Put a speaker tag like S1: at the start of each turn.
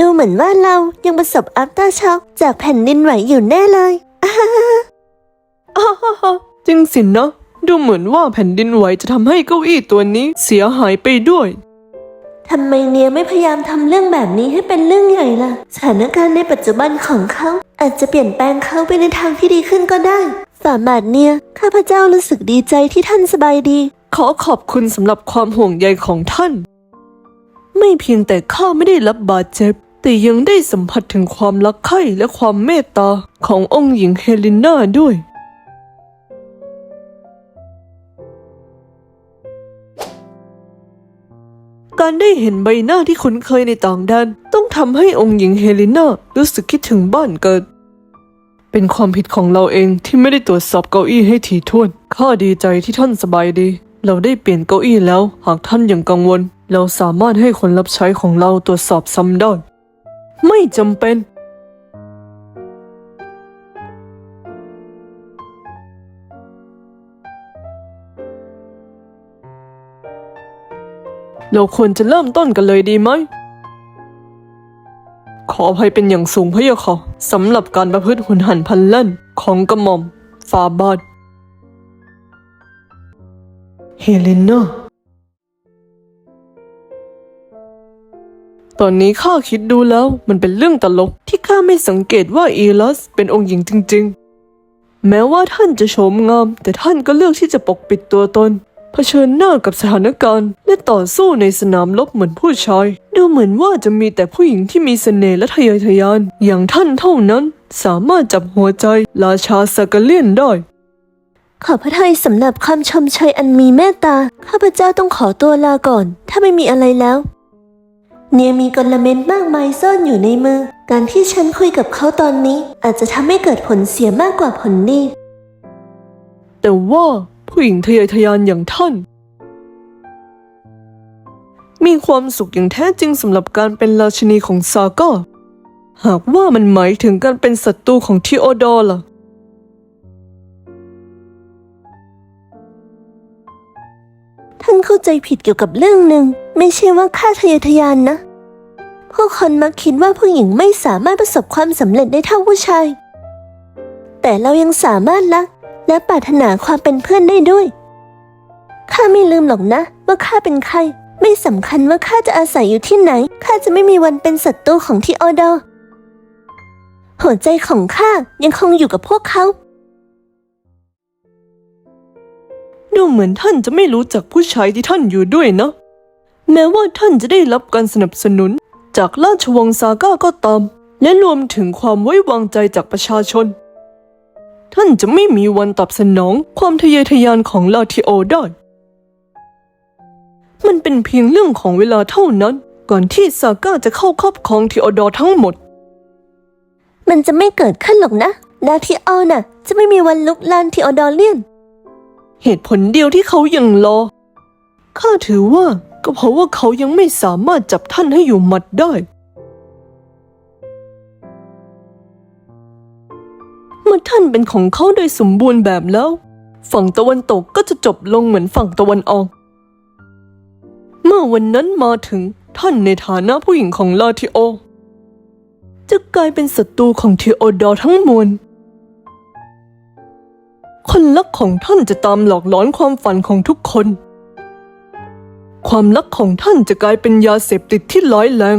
S1: ดูเหมือนว่าเรายังประสบอัฟเตอร์ช็อกจากแผ่นดินไหวอยู่แน่เลย
S2: อ้าฮ่าฮ่าจริงสินะ ดูเหมือนว่าแผ่นดินไหวจะทำให้เก้าอี้ตัวนี้เสียหายไปด้วย
S1: ทำไมเนียไม่พยายามทำเรื่องแบบนี้ให้เป็นเรื่องใหญ่ล่ะ สถานการณ์ในปัจจุบันของเขาอาจจะเปลี่ยนแปลงเขาไปในทางที่ดีขึ้นก็ได้ ฝ่าบาทเนียข้าพเจ้ารู้สึกดีใจที่ท่านสบายดี
S2: ขอขอบคุณสำหรับความห่วงใยของท่าน ไม่เพียงแต่ข้าไม่ได้รับบาดเจ็บ แต่ยังได้สัมผัสถึงความรักใคร่และความเมตตาขององค์หญิงเฮลิน่าด้วย การได้เห็นใบหน้าที่คุ้นเคยในต่างแดนต้องทำให้องค์หญิงเฮลิน่ารู้สึกคิดถึงบ้านเกิด เป็นความผิดของเราเองที่ไม่ได้ตรวจสอบเก้าอี้ให้ถี่ถ้วน ข้าดีใจที่ท่านสบายดี เราได้เปลี่ยนเก้าอี้แล้ว หากท่านยังกังวล เราสามารถให้คนรับใช้ของเราตรวจสอบซ้ำได้ ไม่จำเป็น เราควรจะเริ่มต้นกันเลยดีไหม ขออภัยเป็นอย่างสูงพะยะค่ะสำหรับการประพฤติหุนหันพลันแล่นของกระหม่อมฟาบาดเฮเลนา ตอนนี้ข้าคิดดูแล้วมันเป็นเรื่องตลกที่ข้าไม่สังเกตว่าอีลัสเป็นองค์หญิงจริง ๆ แม้ว่าท่านจะโฉมงาม แต่ท่านก็เลือกที่จะปกปิดตัวตนเผชิญหน้ากับสถานการณ์ และต่อสู้ในสนามรบเหมือนผู้ชาย ดูเหมือนว่าจะมีแต่ผู้หญิงที่มีเสน่ห์และทะเยอทะยาน อย่างท่านเท่านั้น สามารถจับหัวใจราชาสกาเลียนได้
S1: ขอพระทัยสำหรับคำชมเชยอันมีเมตตา ข้าพเจ้าต้องขอตัวลาก่อน ถ้าไม่มีอะไรแล้ว เนียมีกลเม็ดมากมายซ่อนอยู่ในมือ การที่ฉันคุยกับเขาตอนนี้ อาจจะทำให้เกิดผลเสียมากกว่าผลดี
S2: แต่ว่าผู้หญิงทะเยอทะยานอย่างท่าน มีความสุขอย่างแท้จริงสำหรับการเป็นราชินีของซาก้าหากว่ามันหมายถึงการเป็นศัตรูของทีโอดอร์ล่ะ
S1: ท่านเข้าใจผิดเกี่ยวกับเรื่องหนึ่ง ไม่ใช่ว่าข้าทะเยอทะยานนะ ผู้คนมักคิดว่าผู้หญิงไม่สามารถประสบความสำเร็จได้เท่าผู้ชาย แต่เรายังสามารถรักและปรารถนาความเป็นเพื่อนได้ด้วย ข้าไม่ลืมหรอกนะ ว่าข้าเป็นใคร ไม่สำคัญว่าข้าจะอาศัยอยู่ที่ไหน ข้าจะไม่มีวันเป็นศัตรูของที่ออดอหัวใจของข้ายังคงอยู่กับพวกเขา
S2: ดูเหมือนท่านจะไม่รู้จักผู้ชายที่ท่านอยู่ด้วยนะ แม้ว่าท่านจะได้รับการสนับสนุน จากราชวงศ์ซาก้าก็ตาม และรวมถึงความไว้วางใจจากประชาชน ท่านจะไม่มีวันตอบสนองความทะเยอทะยานของลาทิโอได้ มันเป็นเพียงเรื่องของเวลาเท่านั้น ก่อนที่ซาก้าจะเข้าครอบครองทีโอดอร์ทั้งหมด
S1: มันจะไม่เกิดขึ้นหรอกนะดาที่ออน่ะ จะไม่มีวันลุกลานที่ออดอร์เลียน
S2: เหตุผลเดียวที่เขายังรอ ข้าถือว่า ก็เพราะว่าเขายังไม่สามารถจับท่านให้อยู่หมัดได้ เมื่อท่านเป็นของเขาโดยสมบูรณ์แบบแล้ว ฝั่งตะวันตกก็จะจบลงเหมือนฝั่งตะวันออก เมื่อวันนั้นมาถึงท่านในฐานะผู้หญิงของลาทิโอ จะกลายเป็นศัตรูของเทโอดอร์ทั้งมวลคนรักของท่านจะตามหลอกหลอนความฝันของทุกคน ความรักของท่านจะกลายเป็นยาเสพติดที่ร้ายแรง